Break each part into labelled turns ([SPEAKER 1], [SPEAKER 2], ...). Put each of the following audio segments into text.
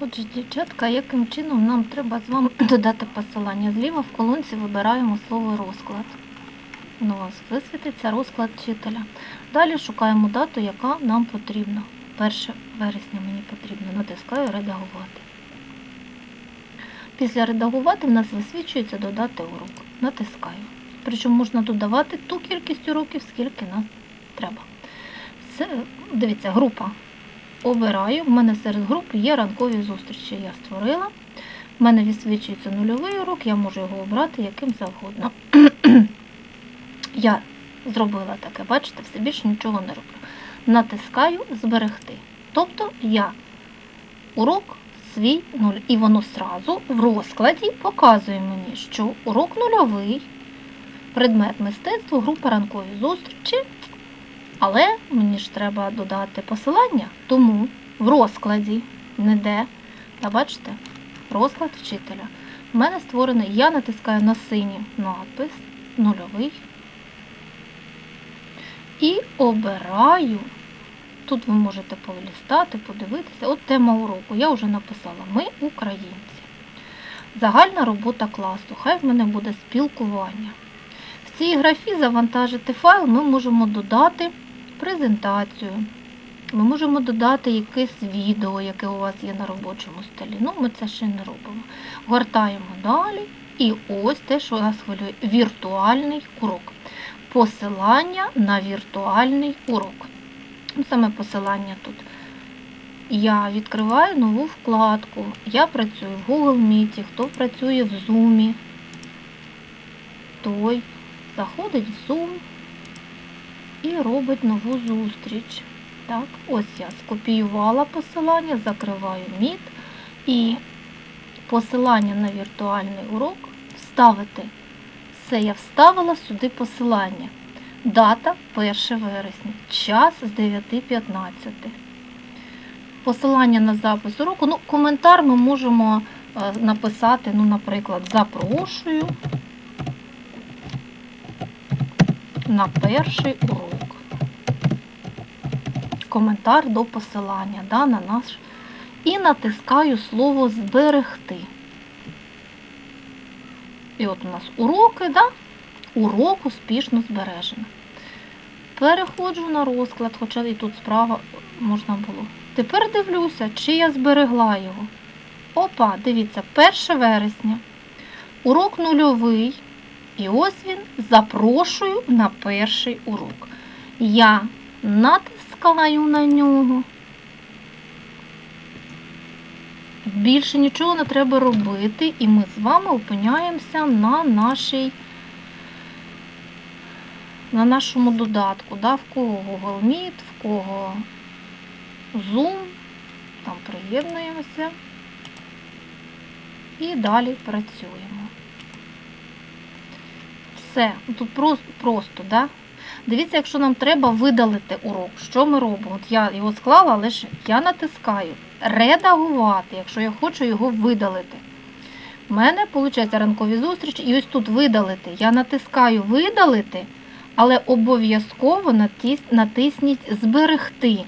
[SPEAKER 1] Отже, дівчатка, яким чином нам треба з вами додати посилання? Зліва в колонці вибираємо слово розклад. У вас висвітиться розклад вчителя. Далі шукаємо дату, яка нам потрібна. 1 вересня мені потрібно. Натискаю редагувати. Після редагувати в нас висвічується додати урок. Натискаю. Причому можна додавати ту кількість уроків, скільки нам треба. Це, дивіться, група обираю. В мене серед груп є ранкові зустрічі. Я створила. В мене висвічується нульовий урок, я можу його обрати яким завгодно. я зробила таке, бачите, все більше нічого не роблю. Натискаю зберегти. Тобто я урок свій нуль. І воно сразу в розкладі показує мені, що урок нульовий, предмет мистецтва, група ранкові зустрічі. Але мені ж треба додати посилання, тому в розкладі не де. Та бачите, розклад вчителя. У мене створений, я натискаю на синій надпис, нульовий. І обираю. Тут ви можете полістати, подивитися. От тема уроку. Я вже написала Ми українці. Загальна робота класу. Хай в мене буде спілкування. В цій графі завантажити файл ми можемо додати презентацію. Ми можемо додати якесь відео, яке у вас є на робочому столі. Ну, ми це ще не робимо. Гортаємо далі. І ось те, що нас хвилює, віртуальний урок. Посилання на віртуальний урок. Ну, Саме посилання тут. Я відкриваю нову вкладку. Я працюю в Google Meet, хто працює в Zoom, той заходить в Zoom і робить нову зустріч. Так, ось я скопіювала посилання, закриваю Meet і посилання на віртуальний урок вставити. Все, я вставила сюди посилання. Дата 1 вересня, час з 9.15. Посилання на запис уроку. Ну, коментар ми можемо е, написати, ну, наприклад, запрошую на перший урок. Коментар до посилання да, на наш. І натискаю слово зберегти. І от у нас уроки, да? урок успішно збережено. Переходжу на розклад, хоча і тут справа можна було. Тепер дивлюся, чи я зберегла його. Опа, дивіться, 1 вересня. Урок нульовий. І ось він запрошую на перший урок. Я натискаю на нього. Більше нічого не треба робити, і ми з вами опиняємося на нашій, на нашому додатку. Да? В кого Google Meet, в кого Zoom. Там приєднуємося і далі працюємо. Все, тут просто, просто да? Дивіться, якщо нам треба видалити урок, що ми робимо? От я його склала, але ж я натискаю редагувати, якщо я хочу його видалити. У мене, виходить, ранкові зустрічі, і ось тут видалити. Я натискаю видалити, але обов'язково натисніть зберегти.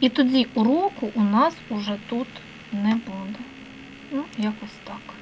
[SPEAKER 1] І тоді уроку у нас уже тут не буде. Ну, якось так.